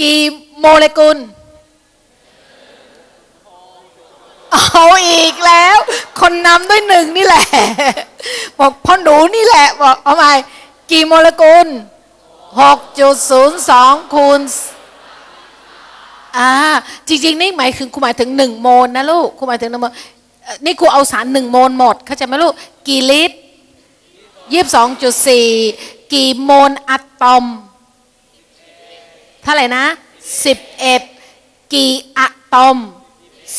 กี่โมเลกุลเอาอีกแล้ว คนนำด้วยหนึ่งนี่แหละ บอกพ่อหนูนี่แหละ บอกเอาใหม่กี่โมเลกุลหกจุดศูนย์สองคูณอ่าจริง ๆ นี่หมายถึงครูหมายถึงหนึ่งโมลนะลูกครูหมายถึงหนึ่งโมลนี่ครูเอาสารหนึ่งโมลหมด เข้าใจไหมลูก กี่ลิตรยี่สิบสองจุดสี่กี่โมลอะตอม เท่าไหร่นะสิบเอ็ดกี่อะตอม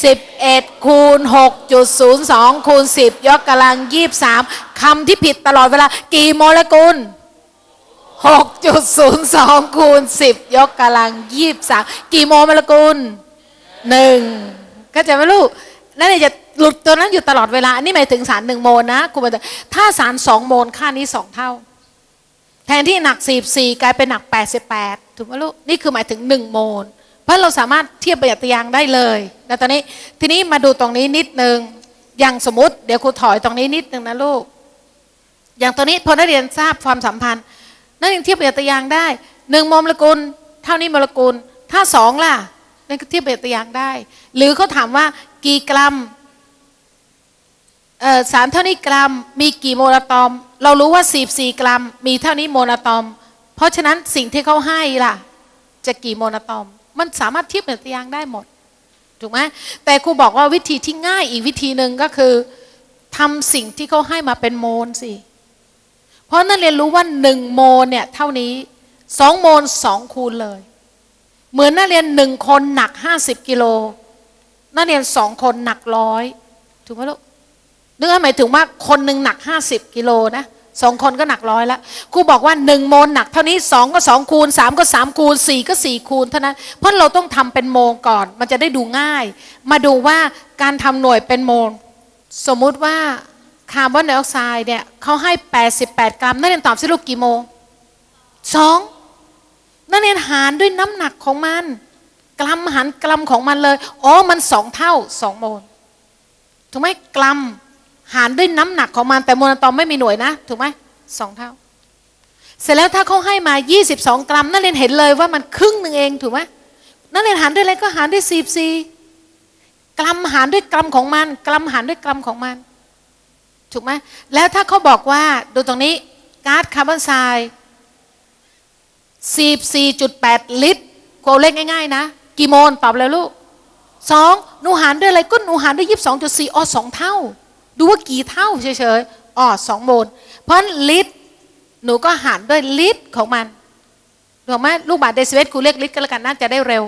สิบเอ็ดคูณหกจุดศูนย์สองคูณสิบยกกำลังยี่สามคำที่ผิดตลอดเวลา กี่โมเลกุลหกจุดศูนย์สองคูณสิบยกกำลังยี่สามกี่โมเลกุลหนึ่งก็จะไม่รู้นั่นจะหลุดตัวนั้นอยู่ตลอดเวลา อันนี้หมายถึงสารหนึ่งโมลนะคุณผู้ชมถ้าสารสองโมลค่านี้สองเท่า แทนที่หนัก 44 กลายเป็นหนัก 88 ถูกไหมลูก นี่คือหมายถึง 1 โมล เพราะเราสามารถเทียบประหยัดตยางได้เลยแล้วตอนนี้ ทีนี้มาดูตรงนี้นิดนึง อย่างสมมติ เดี๋ยวครูถอยตรงนี้นิดนึงนะลูก อย่างตัวนี้พอนักเรียนทราบความสัมพันธ์ นักเรียนเทียบประหยัดตยางได้หนึ่งโมเลกุล เท่านี้โมเลกุล ถ้าสองล่ะนั่นก็เทียบประหยัดตยางได้ หรือเขาถามว่ากี่กรัม สารเท่านี้กรัมมีกี่โมลอะตอม เรารู้ว่า 44 กรัม มีเท่านี้โมลอะตอม เพราะฉะนั้นสิ่งที่เขาให้ล่ะ จะกี่โมลอะตอม มันสามารถเทียบกับตยางได้หมด ถูกไหมแต่ครูบอกว่าวิธีที่ง่ายอีกวิธีหนึ่งก็คือทำสิ่งที่เขาให้มาเป็นโมลสิ เพราะนั่นเรียนรู้ว่าหนึ่งโมลเนี่ยเท่านี้สองโมลสองคูณเลย เหมือนนักเรียนหนึ่งคนหนักห้าสิบกิโลนักเรียนสองคนหนักร้อยถูกไหมลูก นึกหมายถึงว่าคนหนึ่งหนัก50กิโลนะสองคนก็หนักร้อยล้วครูบอกว่าหนึ่งโมลหนักเท่านี้สองก็สองคูณสามก็สามคูณสี่ก็สี่คูณเท่านั้น เพราะเราต้องทำเป็นโมลก่อน มันจะได้ดูง่าย มาดูว่าการทำหน่วยเป็นโมลสมมุติว่าคาร์บอนไดออกไซด์เนี่ยเขาให้ 88 กรัมนักเรียนตอบสิลูกกี่โมงสองนักเรียนหารด้วยน้ำหนักของมัน กรัมหารกรัมของมันเลยอ๋อมันสองเท่าสองโมลถูกไหมกรัม หารด้วยน้ำหนักของมันแต่โมนอตอมไม่มีหน่วยนะ ถูกไหมสองเท่า เสร็จแล้วถ้าเขาให้มา 22 กรัมนักเรียนเห็นเลยว่ามันครึ่งหนึ่งเองถูกไหมนักเรียนหารด้วยอะไรก็หารด้วยสีสีกรัมหารด้วยกรัมของมัน กรัมหารด้วยกรัมของมัน ถูกไหมแล้วถ้าเขาบอกว่าดูตรงนี้ก๊าซคาร์บอนไดออกไซด์44.8 ลิตรโกเลขง่ายๆนะ กี่โมลตอบเลยลูกสองหนูหารด้วยอะไรก็หนูหารด้วย 22.4อ๋อสองเท่า ดูว่ากี่เท่าเฉยๆอ๋อสองโมลเพราะลิตรหนูก็หารด้วยลิตรของมันถูกไหมลูกบาทเดซิเมตรครูเรียกลิตรก็แล้วกันน่าจะได้เร็ว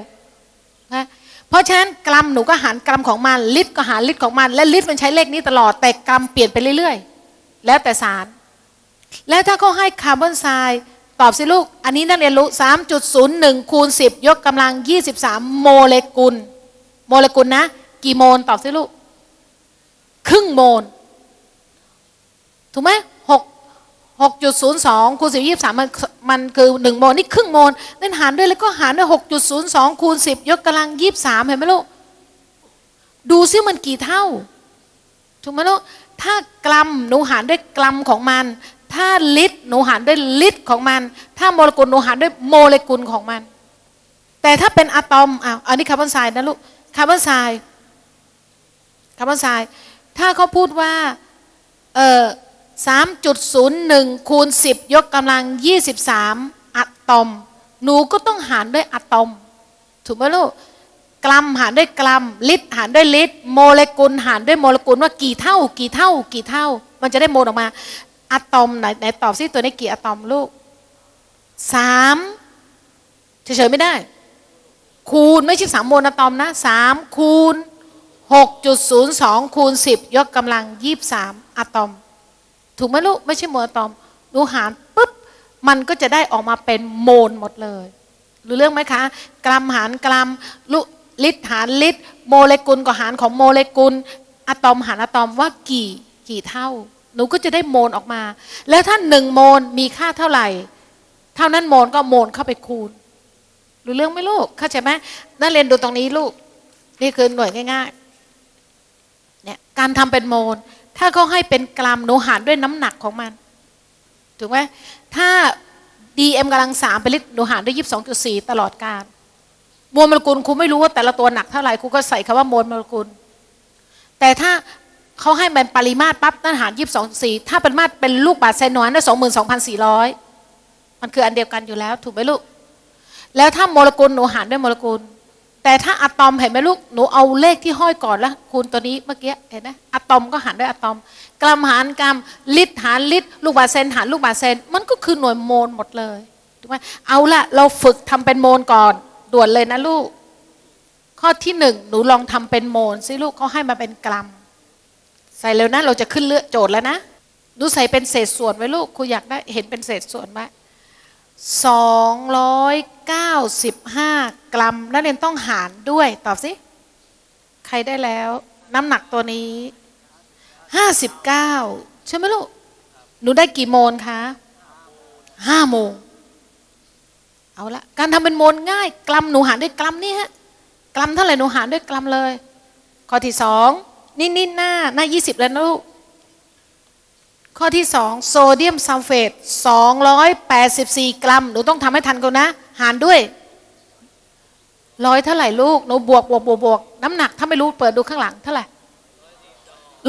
นะเพราะฉะนั้นกรัมหนูก็หารกรัมของมันลิตรก็หารลิตรของมัน และลิตรมันใช้เลขนี้ตลอดแต่กรัมเปลี่ยนไปเรื่อยๆ แล้วแต่สาร แล้วถ้าเขาให้คาร์บอนไซด์ตอบสิลูก อันนี้นักเรียนรู้ 3.01 คูณ 10 ยกกำลัง 23 โมเลกุล โมเลกุลนะ กี่โมลตอบสิลูก ครึ่งโมลถูกไหมหกหกจุดศูนย์สองคูณสิบยี่สามมันมันคือหนึ่งโมลนี่ครึ่งโมลนั่นหารด้วยแล้วก็หารด้วยหกจุดศูนย์สองคูณสิบยกกำลังยี่สามเห็นไหมลูกดูซิมันกี่เท่า ถูกไหมลูกถ้ากรัมหนูหารด้วยกรัมของมัน ถ้าลิตรหนูหารด้วยลิตรของมัน ถ้าโมเลกุลหนูหารด้วยโมเลกุลของมัน แต่ถ้าเป็นอะตอมอะอันนี้คาร์บอนไซด์นะลูกคาร์บอนไซด์คาร์บอนไซด์ ถ้าเขาพูดว่าเออสามจุดศูนย์หนึ่งคูณสิบยกกำลังยี่สิบสามอะตอม หนูก็ต้องหารด้วยอะตอม ถูกไหมลูกกรัมหารด้วยกรัม ลิตรหารด้วยลิตร โมเลกุลหารด้วยโมเลกุลว่ากี่เท่า กี่เท่า กี่เท่า มันจะได้โมลออกมาอะตอมไหนไหนตอบซิตัวนี้กี่อะตอมลูกสามเฉยๆไม่ได้ คูณไม่ใช่สามโมลอะตอมนะสามคูณ หกจุดศูนย์สองคูณสิบยกกำลังยี่สามอะตอม ถูกไหมลูก ไม่ใช่โมลอะตอมหนูหารปุ๊บ มันก็จะได้ออกมาเป็นโมลหมดเลย รู้เรื่องไหมคะ กรัมหารกรัมลุลิตรหารลิตร โมเลกุลก็หารของโมเลกุล อะตอมหารอะตอมว่ากี่กี่เท่า หนูก็จะได้โมลออกมา แล้วถ้าหนึ่งโมลมีค่าเท่าไหร่ เท่านั้นโมลก็โมลเข้าไปคูณ รู้เรื่องไหมลูก เข้าใจไหมนักเรียนดูตรงนี้ลูก นี่คือหน่วยง่ายๆ เนี่ยการทำเป็นโมล ถ้าเขาให้เป็นกรัมหนูหารด้วยน้ำหนักของมัน ถูกไหมถ้า dm กำลังสามเป็นลิตรหนูหารด้วยยี่สิบสองจุดสี่ตลอดการมวลโมเลกุลครูไม่รู้ว่าแต่ละตัวหนักเท่าไหร่ครูก็ใส่คำว่ามวลโมเลกุล แต่ถ้าเขาให้เป็นปริมาตรปั๊บนั่นหารยี่สิบสองสี่ถ้าเป็นมาตรเป็นลูกบาศก์เซนน้อยนั่นสองหมื่นสองพันสี่ร้อยมันคืออันเดียวกันอยู่แล้ว ถูกไหมลูก แล้วถ้าโมเลกุลหนูหารด้วยโมเลกุล แต่ถ้าอะตอมเห็นไหมลูกหนูเอาเลขที่ห้อยก่อนแล้วคูณตัวนี้เมื่อกี้เห็นไหมอะตอมก็หารด้วยอะตอม กรัมหารกรัมลิตรหารลิตรลูกบาศก์เซนหารลูกบาศก์เซนมันก็คือหน่วยโมลหมดเลยถูกไหมเอาละเราฝึกทำเป็นโมลก่อนด่วนเลยนะลูก ข้อที่หนึ่งหนูลองทำเป็นโมลสิลูกเขาให้มาเป็นกรัม ใส่แล้วนะเราจะขึ้นเลือกโจทย์แล้วนะหนูใส่เป็นเศษส่วนไว้ลูกครูอยากได้เห็นเป็นเศษส่วนไหม 295 กรัม นักเรียนต้องหารด้วย ตอบสิ ใครได้แล้ว น้ำหนักตัวนี้ 59 ใช่ไหมลูก หนูได้กี่โมลคะ5โมง เอาละ การทำเป็นโมลง่าย กรัมหนูหารด้วยกรัมนี่ฮะ กรัมเท่าไหร่หนูหารด้วยกรัมเลย ข้อที่สองนิ่นหน้า หน้า 20 แล้วนะลูก ข้อที่สองโซเดียมซัลเฟตสองร้อยแปดสิบสี่กรัม หนูต้องทำให้ทันกันนะ หารด้วยร้อยเท่าไหร่ลูก หนูบวกบวกบวกบวกน้ำหนัก ถ้าไม่รู้เปิดดูข้างหลังเท่าไหร่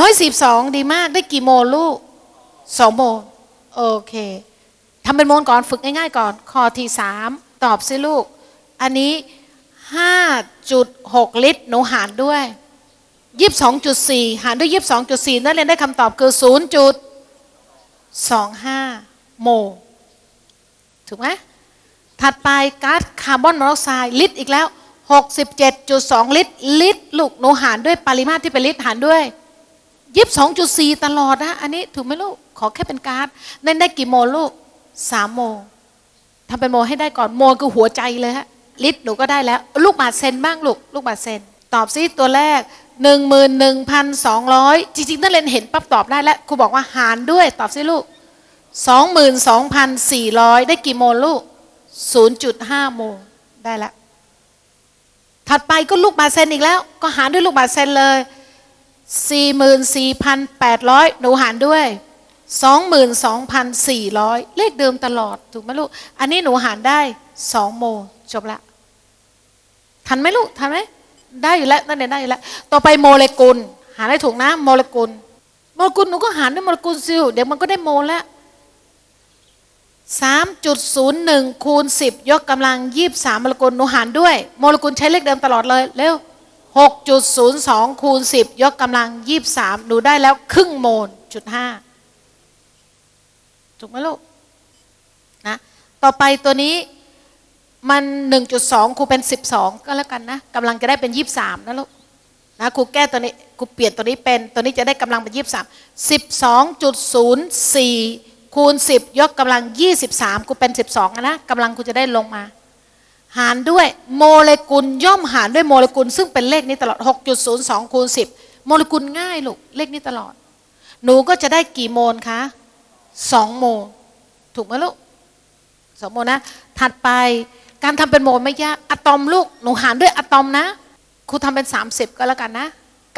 ร้อยสิบสองดีมาก ได้กี่โมลลูกสองโมลโอเคทำเป็นโมลก่อนฝึกง่ายๆก่อนข้อที่สามตอบสิลูก อันนี้ห้าจุดหกลิตร หนูหารด้วยยี่สิบสองจุดสี่หารด้วยยี่สิบสองจุดสี่นักเรียนได้คำตอบคือศูนย์จุด สองห้าโมลถูกไหมถัดไปก๊าซคาร์บอนมอนอกไซด์ลิตรอีกแล้ว 67.2 ลิตร ลิตรลูกหนูหารด้วยปริมาตรที่เป็นลิตรหารด้วยยี่สิบสองจุดสี่ตลอดนะ อันนี้ถูกไหมลูก ขอแค่เป็นก๊าซนั่นได้กี่โมลลูกสามโมทำเป็นโมให้ได้ก่อนโมคือหัวใจเลยฮะลิตรหนูก็ได้แล้ว ลูกบาทเซนบ้างลูก ลูกบาทเซน ตอบซิตัวแรก หนึ่งหมื่นหนึ่งพันสองร้อยจริงๆ นักเรียนเห็นปั๊บตอบได้แล้วครูบอกว่าหารด้วยตอบซิลูกสองหมื่นสองพันสี่ร้อยได้กี่โมลลูกศูนย์จุดห้าโมได้แล้วถัดไปก็ลูกบาเซนอีกแล้ว ก็หารด้วยลูกบาเซนเลย44,800หนูหารด้วย22,400เลขเดิมตลอดถูกไหมลูก อันนี้หนูหารได้2โมจบละ ทันไหมลูก ทันไหม ได้อยู่แล้วนั่นเองได้อยู่แล้ว ต่อไปโมเลกุล หาได้ถูกนะโมเลกุล โมเลกุลหนูก็หาด้วยโมเลกุลซิลเดี๋ยวมันก็ได้โมแล้ว3.01คูณ10ยกกำลัง23โมเลกุลหนูหารด้วย โมเลกุลใช้เลขเดิมตลอดเลยเร็ว6.02คูณ10ยกกำลัง23หนูได้แล้วครึ่งโมลจุดห้าถูกไหมลูกนะต่อไปตัวนี้ มัน 1.2ครูเป็น 12 ก็แล้วกันนะกำลังจะได้เป็น 23นะลูกนะครูแก้ตัวนี้ครูเปลี่ยนตัวนี้เป็น ตัวนี้จะได้กำลังเป็น 23 12.04 คูณ 10 ยกกำลัง 23ครูเป็น 12นะกำลังครูจะได้ลงมา หารด้วยโมเลกุลย่อมหารด้วยโมเลกุล ซึ่งเป็นเลขนี้ตลอด 6.02 คูณ 10 โมเลกุลง่ายลูกเลขนี้ตลอด หนูก็จะได้กี่โมลคะ2โมลถูกไหมลูกสองโมลนะถัดไป การทำเป็นโมลไม่ยากอะตอมลูกหนูหารด้วยอะตอมนะครูทำเป็น 30 ก็แล้วกันนะ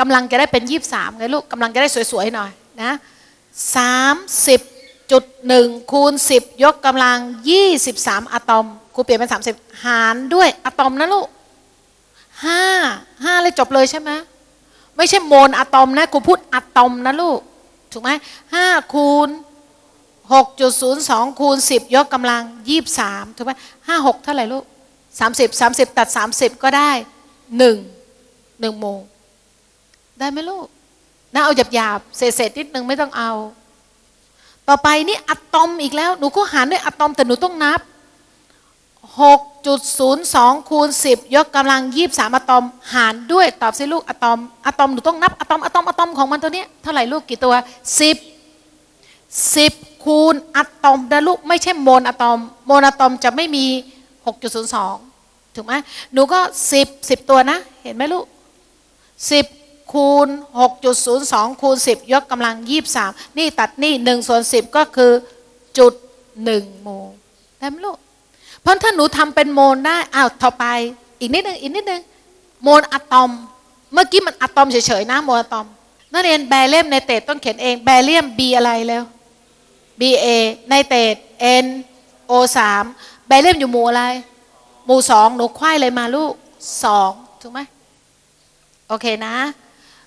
กำลังจะได้เป็น 23ไงลูกกำลังจะได้สวยๆหน่อยนะ30.1คูณ10ยกกำลัง 23อะตอมครูเปลี่ยนเป็น 30 หารด้วยอะตอมนะลูกห้าห้าเลยจบเลยใช่ไหมไม่ใช่โมลอะตอมนะครูพูดอะตอมนะลูกถูกไหมห้าคูณ หกจุดศูนย์สองคูณสิบยกกำลังยี่บสามถูกไหมห้าหกเท่าไหร่ลูกสามสิบสามสิบตัดสามสิบก็ได้หนึ่งหนึ่งโมง ได้ไหมลูกนะเอาหยาบหยาบเศษเศษนิดนึงไม่ต้องเอา ต่อไปนี่อะตอมอีกแล้ว หนูก็หารด้วยอะตอมแต่หนูต้องนับ 6.02 คูณ 10 ยกกำลัง 23อะตอม หารด้วยตอบสิลูกอะตอมอะตอมหนูต้องนับอะตอมอะตอมอะตอมของมันตัวนี้เท่าไหร่ลูกกี่ตัว 10 10 คูณอะตอมนะลูกไม่ใช่โมลอะตอม โมลอะตอมจะไม่มี 6.02 ถูกไหมหนูก็ 10 10 ตัวนะ เห็นไหมลูก 10 คูณ 6.02 คูณ 10 ยกกำลัง 23 นี่ตัดนี่1ส่วน 10 ก็คือจุด1โมลได้ไหมลูก เพราะถ้าหนูทำเป็นโมลได้อ้าวต่อไปอีกนิดนึงอีกนิดนึงโมลอะตอม เมื่อกี้มันอะตอมเฉยๆนะโมลอะตอมนักเรียนแบเลียมในเตดต้องเขียนเองแบเลียม B อะไรแล้ว BA ในเตด N O 3แบเลียมอยู่หมู่อะไร หมู่สองหนูควายเลยมาลูกสองถูกไหมโอเคนะ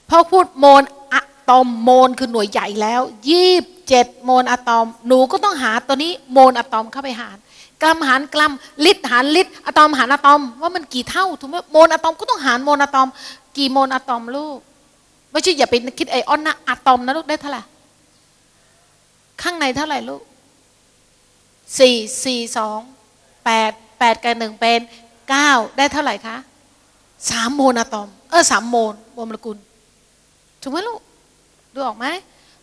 พ่อพูดโมลอะตอมโมลคือหน่วยใหญ่แล้วยี่บเจ็ดโมลอะตอม หนูก็ต้องหาตัวนี้โมลอะตอมเข้าไปหารกรัมหารกรัมลิตรหารลิตรอะตอมหารอะตอม ว่ามันกี่เท่าถูกไหมโมลอะตอมก็ต้องหารโมลอะตอม กี่โมลอะตอมลูกไม่ใช่อย่าไปคิดไอออนนะอะตอมนะลูกได้เท่าไหร่ ข้างในเท่าไหร่ลูกสี่สี่สองแปดแปดกับหนึ่งเป็นเก้าได้เท่าไหร่คะสามโมลอะตอม เออสามโมลโมเลกุลถูกไหมลูกดูออกไหม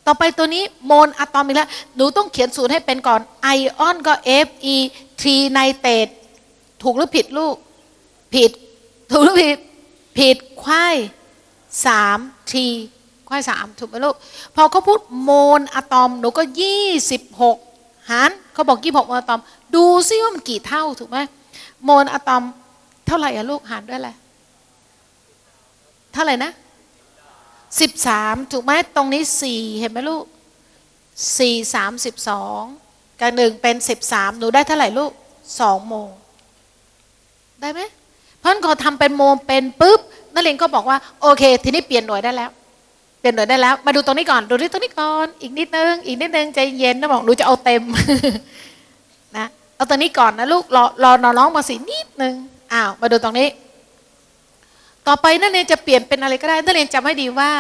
ต่อไปตัวนี้โมลอะตอมอีกแล้ว หนูต้องเขียนสูตรให้เป็นก่อน ไอออนก็ Fe ทรีไนเตตถูกหรือผิดลูก ผิด ถูกหรือผิด ผิดควายสามที ควายสามถูกไหมลูก พอเขาพูดโมลอะตอมหนูก็ยี่สิบหกหารเขาบอกยี่หกโมลอะตอม ดูซิว่ามันกี่เท่าถูกไหมโมลอะตอมเท่าไหร่อะลูกหารด้วยอะไรเท่าไหร่นะสิบสามถูกไหมตรงนี้สี่เห็นไหมลูกสี่สามสิบสองกับหนึ่งเป็นสิบสามหนูได้เท่าไหร่ลูกสองโมงได้ไหมเพราะฉะนั้นพอทำเป็นโมงเป็นปุ๊บนักเรียนก็บอกว่า โอเค ทีนี้เปลี่ยนหน่วยได้แล้ว เปลี่ยนหน่วยได้แล้ว มาดูตรงนี้ก่อน ดูที่ตรงนี้ก่อน อีกนิดนึง อีกนิดนึงใจเย็นนะบอกหนูจะเอาเต็มนะเอาตรงนี้ก่อนนะลูกรอรอน้องมาสินิดนึงอ้าวมาดูตรงนี้ ต่อไปนักเรียนจะเปลี่ยนเป็นอะไรก็ได้นักเรียนจำให้ดีว่า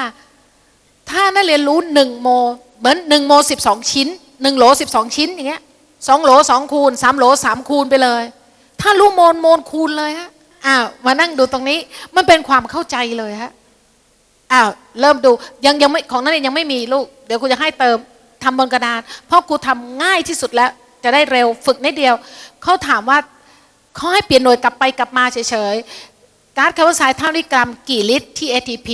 ถ้านักเรียนรู้หนึ่งโมเหมือนหนึ่งโมสิบสองชิ้นหนึ่งโหลสิบสองชิ้นอย่างเงี้ยสองโหลสองคูณสามโหลสามคูณไปเลย ถ้ารู้โมลโมลคูณเลยฮะอ้าวมานั่งดูตรงนี้ มันเป็นความเข้าใจเลยฮะ อ้าวเริ่มดูยังยังไม่ของนักเรียนยังไม่มีลูก เดี๋ยวครูจะให้เติมทำบนกระดานเพราะครูทำง่ายที่สุดแล้ว จะได้เร็วฝึกนิดเดียวเขาถามว่าเขาให้เปลี่ยนหน่วยกลับไปกลับมาเฉยๆการ์ดคาร์บอนไซด์เท่านี้กรัมกี่ลิตรที่ ATP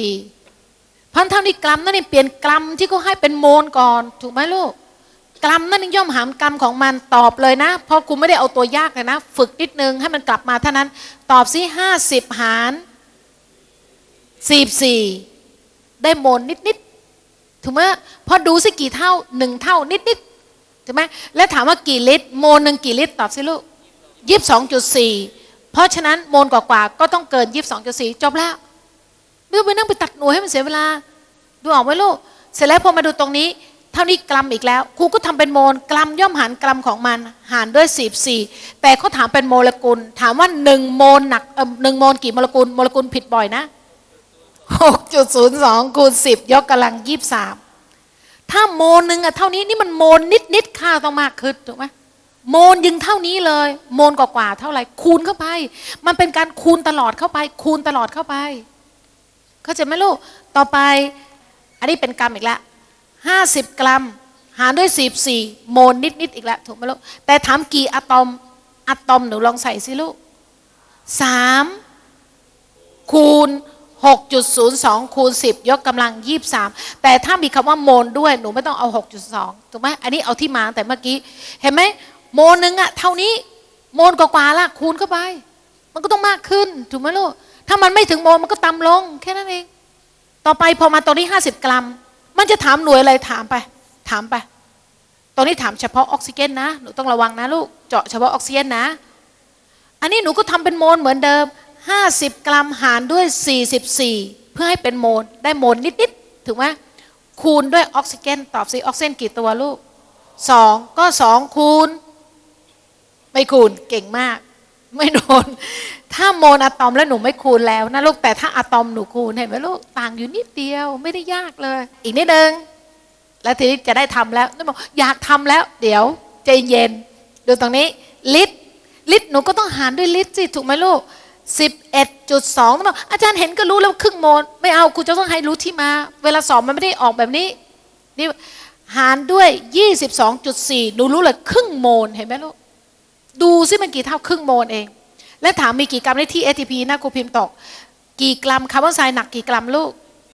พันเท่านี้กรัมนั่นเองเปลี่ยนกรัมที่เขาให้เป็นโมลก่อน ถูกไหมลูกกรัมนั่นย่อมหามกรัมของมันตอบเลยนะเพราะครูไม่ได้เอาตัวยากเลยนะ ฝึกนิดนึงให้มันกลับมาเท่านั้น ตอบซิห้าสิบหารสี่สี่ ได้โมลนิดนิดถูกไหมพอดูสิกี่เท่าหนึ่งเท่านิดนิดถูกไหมแล้วถามว่ากี่ลิตร โมลหนึ่งกี่ลิตรตอบสิลูกยี่สิบสองจุดสี่เพราะฉะนั้นโมลกว่าๆก็ต้องเกินยี่สิบสองจุดสี่จบแล้วไม่ต้องไปนั่งไปตัดหน่วยให้มันเสียเวลา ดูออกไหมลูก เสร็จแล้วพอมาดูตรงนี้ เท่านี้กรัมอีกแล้วครูก็ทำเป็นโมลกรัมย่อมหารกรัมของมันหารด้วยสี่สี่แต่เขาถามเป็นโมเลกุล ถามว่าหนึ่งโมลหนักเออหนึ่งโมลกี่โมเลกุลโมเลกุลผิดบ่อยนะ หกจุดศูนย์สองคูณสิบยกกำลังยี่สามถ้าโมลหนึ่งอะเท่านี้นี่มันโมลนิดนิดค่าต้องมากขึ้นถูกไหมโมลยังเท่านี้เลย โมลกว่าๆเท่าไหร่คูณเข้าไป มันเป็นการคูณตลอดเข้าไป คูณตลอดเข้าไป เข้าใจไหมลูก ต่อไป อันนี้เป็นกรัมอีกแล้วห้าสิบกรัม หารด้วยสิบสี่โมลนิดนิดอีกแล้วถูกไหมลูก แต่ถามกี่อะตอมอะตอมหนูลองใส่สิลูกสามคูณ หกจุดศูนย์สองคูณสิบยกกำลังยี่สามแต่ถ้ามีคำว่าโมลด้วย หนูไม่ต้องเอาหกจุดสองถูกไหมอันนี้เอาที่มาแต่เมื่อกี้ เห็นไหมโมลหนึ่งอะเท่านี้ โมลกว่าๆละคูณเข้าไป มันก็ต้องมากขึ้น ถูกไหมลูก ถ้ามันไม่ถึงโมลมันก็ต่ำลง แค่นั้นเอง ต่อไปพอมาตรงนี้ห้าสิบกรัม มันจะถามหน่วยอะไรถามไป ถามไปตรงนี้ถามเฉพาะออกซิเจนนะ หนูต้องระวังนะลูก เจาะเฉพาะออกซิเจนนะ อันนี้หนูก็ทำเป็นโมลเหมือนเดิม 50 กรัมหารด้วย 44 เพื่อให้เป็นโมลได้โมลนิดๆถูกไหมคูณด้วยออกซิเจนตอบสิออกซิเจนกี่ตัวลูกสองก็สองคูณ ไม่คูณเก่งมาก ไม่โดน ถ้าโมลอะตอมแล้วหนูไม่คูณแล้วนะลูกแต่ถ้าอะตอมหนูคูณเห็นไหมลูกต่างอยู่นิดเดียวไม่ได้ยากเลย อีกนิดนึงแล้วทีนี้จะได้ทำแล้วนึกบอกอยากทำแล้ว เดี๋ยวใจเย็นดูตรงนี้ลิตรลิตรหนูก็ต้องหารด้วยลิตรสิถูกไหมลูก สิบเอ็ดจุดสองบอกอาจารย์เห็นก็รู้แล้วครึ่งโมนไม่เอาครูจะต้องให้รู้ที่มา เวลาสอบมันไม่ได้ออกแบบนี้นี่หารด้วยยี่สิบสองจุดสี่หนูรู้เลยครึ่งโมนเห็นไหมลูก ดูซิมันกี่เท่าครึ่งโมนเอง และถามมีกี่กรัมในที่ ATP นะครูพิมพ์ตอก กี่กรัมคาร์บอนไซด์หนักกี่กรัมลูก